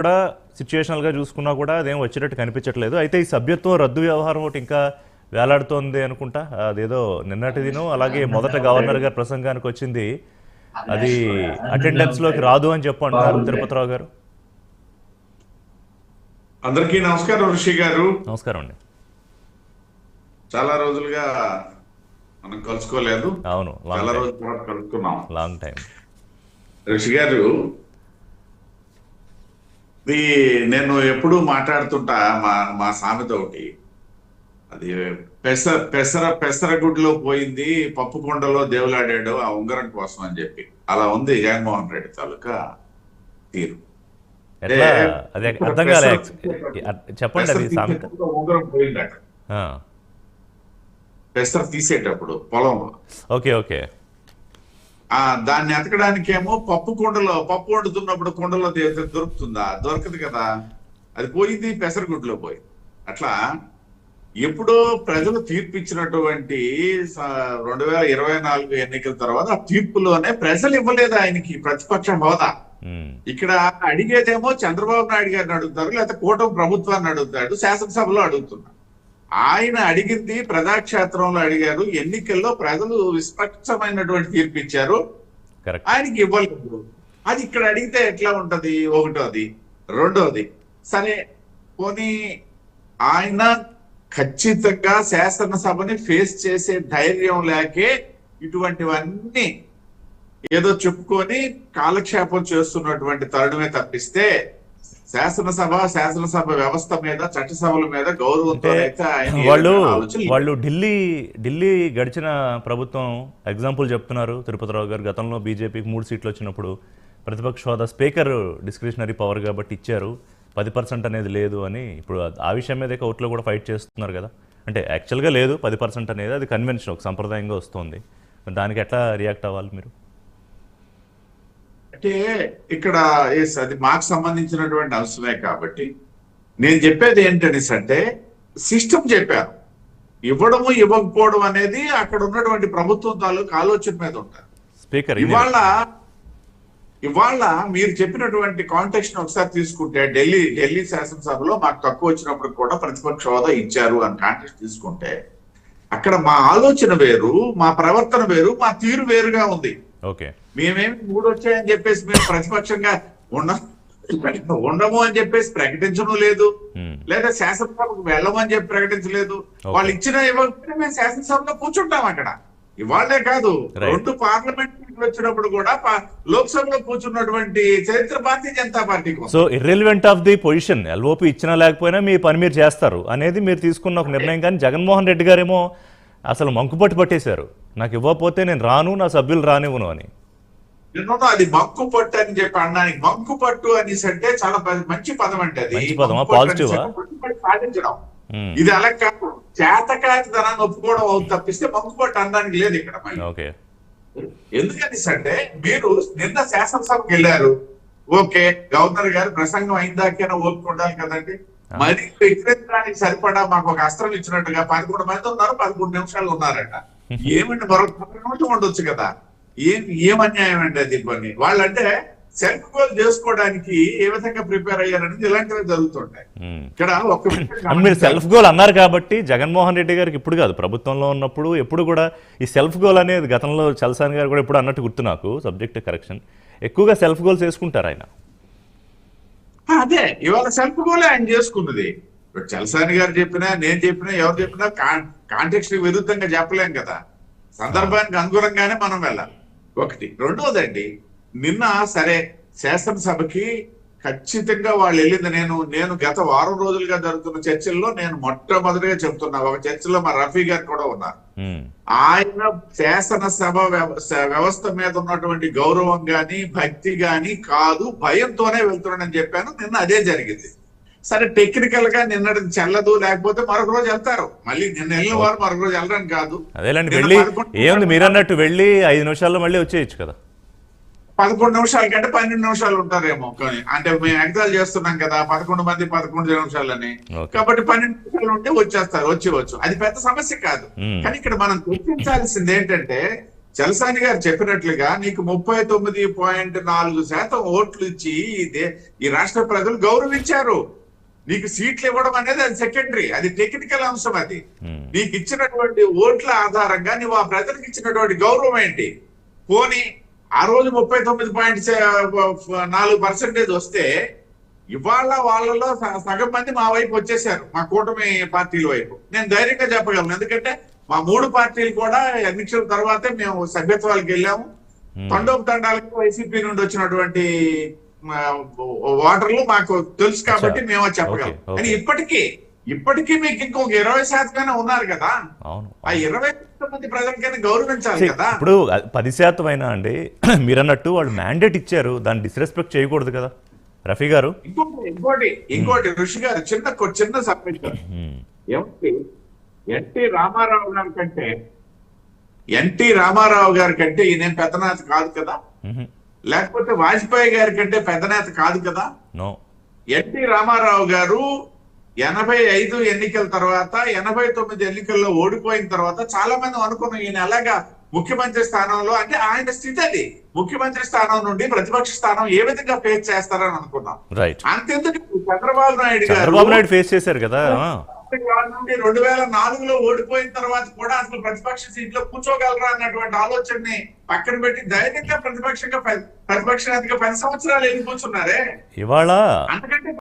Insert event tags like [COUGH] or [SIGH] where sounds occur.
కూడా సిచ్యువేషనల్గా చూసుకున్నా కూడా అదేం వచ్చేటట్టు కనిపించట్లేదు. అయితే ఈ సభ్యత్వం రద్దు వ్యవహారం ఒకటి ఇంకా వేలాడుతోంది అనుకుంటా. అదేదో నిన్నటి దినం అలాగే మొదట గవర్నర్ గారి ప్రసంగానికి వచ్చింది. అది అటెండెన్స్లోకి రాదు అని చెప్పు అంటున్నారు తిరుపతిరావు గారు. అందరికీ నమస్కారం ఋషి గారు. నమస్కారం అండి. చాలా రోజులుగా మనం కలుసుకోలేదు. అవును చాలా లాంగ్ రోజుల తర్వాత కలుసుకున్నాం. లాంగ్ టైం ఋషి గారు ఇది నేను ఎప్పుడు మాట్లాడుతుంటా మా మా సామెత ఒకటి. అది పెసర పెసర పెసరగుడ్లో పోయింది పప్పు కుండలో దేవులాడాడు ఆ ఉంగరం కోసం అని చెప్పి. అలా ఉంది జగన్మోహన్ రెడ్డి తాలూకా తీరు. అర్థం కాలే. చెప్పండి అది సామెత. ఉంగరం పోయిందట. పెసర తీసేటప్పుడు పొలంలో. Okay okay. ఆ దాన్ని ఎతకడానికేమో పప్పు కుండలో పప్పు వండుతున్నప్పుడు కుండలో దొరుకుతుందా? దొరకదు కదా. అది పోయింది పెసరగుడ్లో పోయింది. అట్లా ఎప్పుడో ప్రజలు తీర్పు ఇచ్చినటువంటి స- రెండు వేల ఇరవై నాలుగు ఎన్నికల తర్వాత ఆ తీర్పులోనే ప్రజలు ఇవ్వలేదు ఆయనకి ప్రతిపక్ష హోదా. ఇక్కడ అడిగేదేమో చంద్రబాబు నాయుడు గారిని అడుగుతారు లేకపోతే కూటమి ప్రభుత్వాన్ని అడుగుతాడు శాసనసభలో అడుగుతున్నారు. ఆయన అడిగింది ప్రజాక్షేత్రంలో అడిగారు. ఎన్నికల్లో ప్రజలు విస్పష్టమైనటువంటి తీర్పు ఇచ్చారు ఆయనకి ఇవ్వలేదు. అది ఇక్కడ అడిగితే ఎట్లా ఉంటది? ఒకటోది. రెండోది సరే పోనీ ఆయన ఖచ్చితంగా శాసనసభని ఫేస్ చేసే ధైర్యం లేకే ఇటువంటివన్నీ ఏదో చెప్పుకొని కాలక్షేపం చేస్తున్నటువంటి తరుణమే తప్పిస్తే శాసనసభ శాసనసభ వ్యవస్థ మీద చట్టసభల మీద గౌరవంతో వాళ్ళు. వాళ్ళు ఢిల్లీ ఢిల్లీ గడిచిన ప్రభుత్వం ఎగ్జాంపుల్ చెప్తున్నారు తిరుపతిరావు గారు. గతంలో బీజేపీకి మూడు సీట్లు వచ్చినప్పుడు ప్రతిపక్ష హోదా స్పీకర్ డిస్క్రిషనరీ పవర్ కాబట్టి ఇచ్చారు. పది పర్సెంట్ అనేది లేదు అని ఇప్పుడు ఆ- ఆ విషయం మీద కోర్టులో కూడా ఫైట్ చేస్తున్నారు కదా. అంటే యాక్చువల్గా లేదు పది పర్సెంట్ అనేది అది కన్వెన్షన్ ఒక సంప్రదాయంగా వస్తుంది. దానికి ఎట్లా రియాక్ట్ అవ్వాలి మీరు? అంటే ఇక్కడ ఎస్ అది మాకు సంబంధించినటువంటి అంశమే కాబట్టి నేను చెప్పేది ఏంటనేసి అంటే సిస్టమ్ చెప్పాను. ఇవ్వడము ఇవ్వకపోవడం అనేది అక్కడ ఉన్నటువంటి ప్రభుత్వం తాలూకు ఆలోచన మీద ఉంటారు. స్పీకర్ ఇవాళ ఇవాళ మీరు చెప్పినటువంటి కాంటెక్స్ట్ ఒకసారి తీసుకుంటే ఢిల్లీ ఢిల్లీ శాసనసభలో మాకు తక్కువ వచ్చినప్పుడు కూడా ప్రతిపక్ష హోదా ఇచ్చారు అని కాంటెక్స్ట్ తీసుకుంటే అక్కడ మా ఆలోచన వేరు మా ప్రవర్తన వేరు మా తీరు వేరుగా ఉంది. ఓకే. మేమేమి మూడు వచ్చాయని చెప్పేసి మేము ప్రతిపక్షంగా ఉండ ఉండము అని చెప్పేసి ప్రకటించడం లేదు. లేదా శాసనసభకు వెళ్ళమని చెప్పి ప్రకటించలేదు. వాళ్ళు ఇచ్చిన ఇవ్వకపోతే మేము శాసనసభలో కూర్చుంటాం అక్కడ ఇవాళ్ళే కాదు. రెండు పార్లమెంట్ వచ్చినప్పుడు కూడా లోక్సభలో కూర్చున్నటువంటి చరిత్ర భారతీయ జనతా పార్టీకి ఉంది. So irrelevant of the position LOP ఇచ్చినా లేకపోయినా మీ పని మీరు చేస్తారు అనేది మీరు తీసుకున్న ఒక నిర్ణయం కానీ జగన్మోహన్ రెడ్డి గారేమో అసలు మంకుపట్టు పట్టేశారు నాకు ఇవ్వకపోతే నేను రాను నా సభ్యులు రానివ్వను అని అది మంకు పట్టు అని చెప్పి అనడానికి మంకు పట్టు అనేసి అంటే చాలా మంచి పదం అంటే అది? మంకు పట్టు సాధించడం. ఇది అలా కాదు. చేతకానితనాన్ని ఒప్పుకోవడం అవుతుంది తప్పిస్తే మంకుపట్టు అనడానికి లేదు ఇక్కడ మరి ఓకే. ఎందుకని అంటే మీరు నిన్న శాసనసభకు వెళ్ళారు. ఓకే గవర్నర్ గారు ప్రసంగం అయిందాకైనా ఓపిక ఉండాలి కదండి. మరి ఎక్కిరించడానికి సరిపడా మాకు ఒక అస్త్రం ఇచ్చినట్టుగా పదకొండు మంది ఉన్నారు పదకొండు నిమిషాలు ఉన్నారట. [LAUGHS] ఏమండి మరొక ఉండొచ్చు కదా. ఏం ఏం అన్యాయం అండి అది పని వాళ్ళంటే సెల్ఫ్ గోల్ చేసుకోవడానికి ఏ విధంగా ప్రిపేర్ అయ్యారనేది ఇలాంటివి జరుగుతుంటాయి. ఇక్కడ ఒక [LAUGHS] మీరు. సెల్ఫ్ గోల్ అన్నారు కాబట్టి జగన్మోహన్ రెడ్డి గారికి ఇప్పుడు కాదు ప్రభుత్వంలో ఉన్నప్పుడు ఎప్పుడు కూడా ఈ సెల్ఫ్ గోల్ అనేది గతంలో చలసాని గారు కూడా ఎప్పుడు అన్నట్టు గుర్తు నాకు సబ్జెక్ట్ కరెక్షన్ ఎక్కువగా సెల్ఫ్ గోల్స్ వేసుకుంటారు ఆయన. అదే ఇవాళ సెల్ఫ్ గోలే ఆయన చేసుకున్నది. చలసాని గారు చెప్పినా నేను చెప్పినా ఎవరు చెప్పినా కాంటెక్స్ట్ విరుద్ధంగా చెప్పలేం కదా. సందర్భానికి అనుగుణంగానే మనం వెళ్ళాలి. ఒకటి. రెండోదండి నిన్న సరే శాసనసభకి ఖచ్చితంగా వాళ్ళు వెళ్ళింది నేను నేను గత వారం రోజులుగా జరుగుతున్న చర్చల్లో నేను మొట్టమొదటిగా చెప్తున్నా ఒక చర్చలో మా రఫీ గారు కూడా ఉన్నారు. ఆయన శాసనసభ వ్యవస్థ మీద ఉన్నటువంటి గౌరవం గాని భక్తి గాని కాదు భయంతోనే వెళ్తున్నాడని చెప్పాను నిన్న అదే జరిగింది. సరే టెక్నికల్గా నిన్నటి చెల్లదు లేకపోతే మరొక రోజు వెళ్తారు. మళ్ళీ నిన్న వెళ్ళిన వారు మరొక రోజు వెళ్ళడానికి కాదు. నిన్న వెళ్ళి ఏముంది మీరు అన్నట్టు వెళ్ళి ఐదు నిమిషాల్లో మళ్ళీ వచ్చేయచ్చు కదా. పదకొండు నిమిషాల కంటే పన్నెండు నిమిషాలు ఉంటారేమో. కానీ అంటే మేము ఎగ్జాల్ చేస్తున్నాం కదా పదకొండు మంది పదకొండు నిమిషాలని. కాబట్టి పన్నెండు నిమిషాలు ఉంటే వచ్చేస్తారు వచ్చి వచ్చు అది పెద్ద సమస్య కాదు. కానీ ఇక్కడ మనం గుర్తించాల్సింది ఏంటంటే చలసాని గారు చెప్పినట్లుగా నీకు ముప్పై తొమ్మిది పాయింట్ నాలుగు శాతం ఓట్లు ఇచ్చి ఈ రాష్ట్ర ప్రజలు గౌరవించారు. నీకు సీట్లు ఇవ్వడం అనేది అది సెకండరీ అది టెక్నికల్ అంశం అది. ఉమ్, నీకు ఇచ్చినటువంటి ఓట్ల ఆధారంగా నువ్వు ఆ ప్రజలకు ఇచ్చినటువంటి గౌరవం ఏంటి? పోనీ ఆ రోజు ముప్పై తొమ్మిది పాయింట్ నాలుగు పర్సెంటేజ్ వస్తే ఇవాళ వాళ్ళలో సగం మంది మా వైపు వచ్చేసారు మా కూటమి పార్టీల వైపు. నేను ధైర్యంగా చెప్పగలను ఎందుకంటే మా మూడు పార్టీలు కూడా ఎన్నికల తర్వాతే మేము సభ్యత్వాలకు వెళ్ళాము. ఉమ్. తండోపు తండాలకు వైసీపీ నుండి వచ్చినటువంటి ఆ, ఓటర్లు మాకు తెలుసు కాబట్టి మేము చెప్పగలం. కానీ ఇప్పటికీ ఇప్పటికీ మీకు ఇంకొక ఇరవై శాతమైనా ఉన్నారు కదా. అవును. ఆ ఇరవై శాతం మంది ప్రజలకైనా గౌరవించాలి కదా. ఇప్పుడు పది శాతం అయినా అండి? [CLEARS THROAT] మీరన్నట్టు వాళ్ళు మ్యాండేట్ ఇచ్చారు. దాన్ని డిస్రెస్పెక్ట్ చేయకూడదు కదా. రఫీ గారు? ఇంకోటి ఇంకోటి ఇంకోటి ఋషి గారు చిన్న చిన్న ఉమ్, ఎన్టీ రామారావు గారి కంటే ఎన్టీ రామారావు గారి కంటే ఈయన పెద్దనేత కాదు కదా? లేకపోతే వాజ్పేయి గారి కంటే పెద్దనేత కాదు కదా? నో. ఎన్టీ రామారావు గారు ఎనభై ఐదు ఎన్నికల తర్వాత ఎనభై తొమ్మిది ఎన్నికల్లో ఓడిపోయిన తర్వాత చాలా మంది అనుకున్నాం ఈయన ఎలాగా ముఖ్యమంత్రి స్థానంలో అంటే ఆయన స్థితి అది ముఖ్యమంత్రి స్థానం నుండి ప్రతిపక్ష స్థానం ఏ విధంగా ఫేస్ చేస్తారని అనుకున్నాం. అంతెందుకు చంద్రబాబు నాయుడు గారు చంద్రబాబు నాయుడు ఫేస్ చేశారు కదా నుండి రెండు వేల నాలుగులో ఓడిపోయిన తర్వాత కూడా అసలు ప్రతిపక్ష సీట్లో కూర్చోగలరా అన్నటువంటి ఆలోచనని పక్కన పెట్టి ధైర్యంగా ప్రతిపక్షంగా ప్రతిపక్ష నేతగా పది సంవత్సరాలు ఎన్ని కూర్చున్నారే? ఇవాళ అంతకంటే